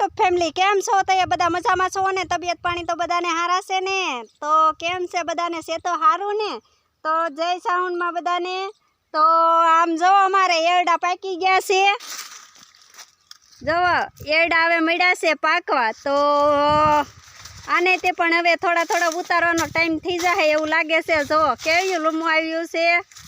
YouTube family કેમ છો? તો એ બધા મજામાં છો ને? તબિયત પાણી તો બધાને હારા છે ને? તો કેમ છે બધાને? છે તો સારું ને? તો જય સાઉન્ડમાં બધાને. તો આમ જો, અમારે એરડા પાકી ગયા છે. જુઓ એરડા હવે મળ્યા છે પાકવા. તો આને તે પણ હવે થોડા થોડા ઉતારવાનો ટાઈમ થઈ જાય એવું લાગે છે. જો, કેવું લૂમું આવ્યું છે?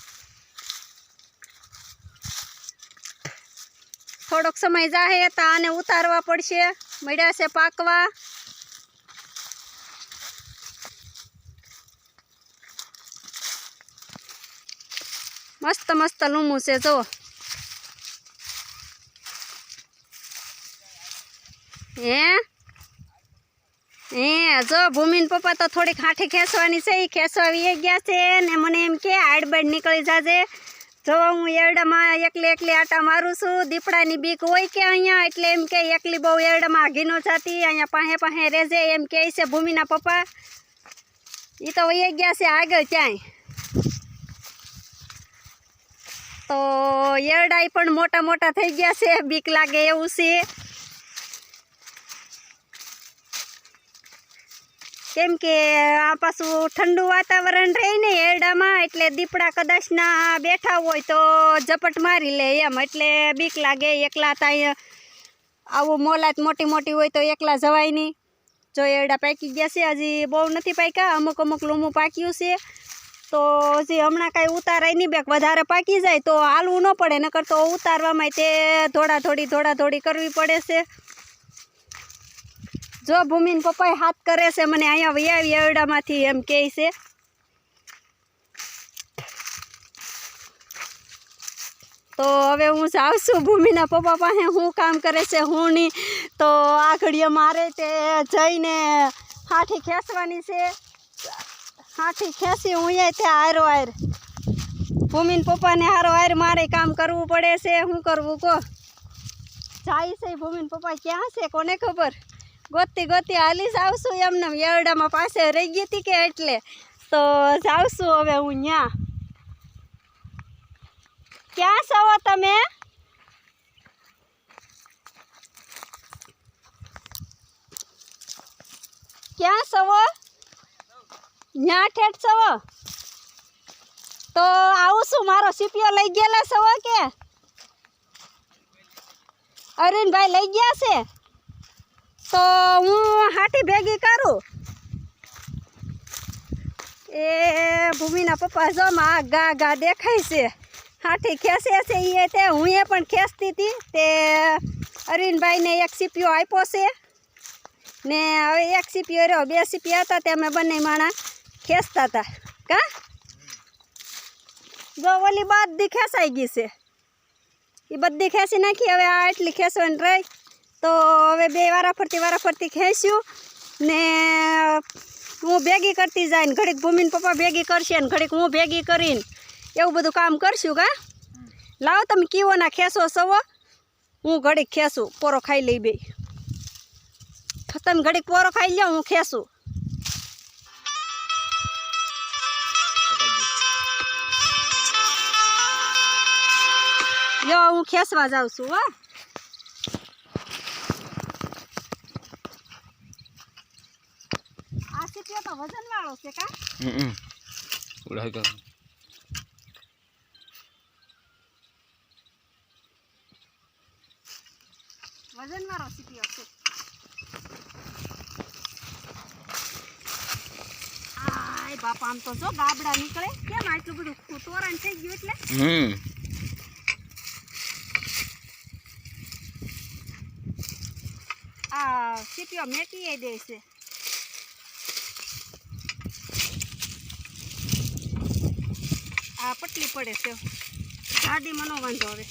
થોડોક સમય જાહે તો આને ઉતારવા પડશે. મળ્યા છે પાકવા. મસ્ત મસ્ત લૂમું છે, જો. હે? હે, જો, ભૂમિન પપ્પા તો થોડીક હાંઠી ખેંચવાની છે એ ખેંચવા ગયા છે ને મને એમ કે આડબાડ નીકળી જાજે. જો હું એરડામાં એકલી એકલી આટા મારું છું, દીપડાની બીક હોય કે અહીંયા, એટલે એમ કે એકલી બહુ એરડામાં ઘીનો જાતી, અહીંયા પાસે પાસે રહેજે, એમ કહે છે ભૂમિના પપ્પા. એ તો વહી ગયા છે આગળ ક્યાંય. તો એરડા પણ મોટા મોટા થઈ ગયા છે, બીક લાગે એવું છે. કેમ કે આ પાછું ઠંડુ વાતાવરણ રહે ને એરડામાં, એટલે દીપડા કદાચ ના બેઠા હોય તો ઝપટ મારી લે એમ. એટલે બીક લાગે, એકલા ત્યાં આવું મોલાત મોટી મોટી હોય તો એકલા જવાય નહીં. જો એરડા પાકી ગયા છે, હજી બહુ નથી પાક્યા, અમુક અમુક લૂમું પાક્યું છે. તો હજી હમણાં કાંઈ ઉતારાય નહીં બેક, વધારે પાકી જાય તો હાલવું ન પડે, નકર તો ઉતારવામાં તે ધોળા ધોડી ધોળા થોડી કરવી પડે છે. જો ભૂમિન પપ્પાએ હાથ કરે છે, મને અહીંયા વૈયાવી એરડામાંથી એમ કહે છે. તો હવે હું જાઉં છું ભૂમિના પપ્પા પાસે શું કામ કરે છે હું નહીં તો આ ઘડીએ મારે તે જઈને હાથી ખેંચવાની છે. હાથી ખેંચી હું એ તે હારો હાર. ભૂમિન પપ્પાને હારો હાર મારે કામ કરવું પડે છે. શું કરવું કહો? જાય છે ભૂમિન પપ્પા ક્યાં છે કોને ખબર? ગોતી ગોતી હાલી આવશું એમને યરડામાં પાસે રહી ગઈ હતી કે એટલે. તો જાવશું હવે હું ત્યાં ક્યાં છો તમે? ક્યાં છો ન્યા ઠેઠ છો તો આવું શું મારો સીપીઓ લઈ ગયેલા છો કે? અરવિંદભાઈ લઈ ગયા છે? તો હું હાથી ભેગી કરું. એ ભૂમિના પપ્પા જો માં ગા ગા દેખાય છે. હાથી ખેંચે છે એ તે હું એ પણ ખેંચતી હતી. તે અરવિંદભાઈને એક સીપીઓ આપ્યો છે. ને હવે એક સીપીઓ રહ્યો. બે સીપી હતા તે અમે બંને માણા ખેંચતા હતા. કા? જો ઓલી બધી ખેંચાઈ ગઈ છે. એ બધી ખેંચી નાખી. હવે આ એટલી ખેંચવાની રહી તો હવે બે વારા ફરતી વારા ફરતી ખેંચ્યું ને હું ભેગી કરતી જાય ઘડીક ભૂમિન પપ્પા ભેગી કરશે ને ઘડીક હું ભેગી કરીને એવું બધું કામ કરશું કા? લાવો તમે કીઓના ખેંચો સવો. હું ઘડીક ખેંચું, પોરો ખાઈ લઈ બે તમે ઘડીક પોરો ખાઈ લો હું ખેંચું. યો હું ખેંચવા જાઉં છું, હા. વજન વાળો છે કા? હમ ઉડાઈ કર વજન વાળો સીપીઓ છે. આય બાપા આમ તો જો ગાબડા નીકળે. કેમ આટલું બધું તોરણ થઈ ગયું એટલે? હમ. આ સીપીઓ મેકી દે છે. આ પટલી પડે છે. ગાડી મનો વાંધો હવે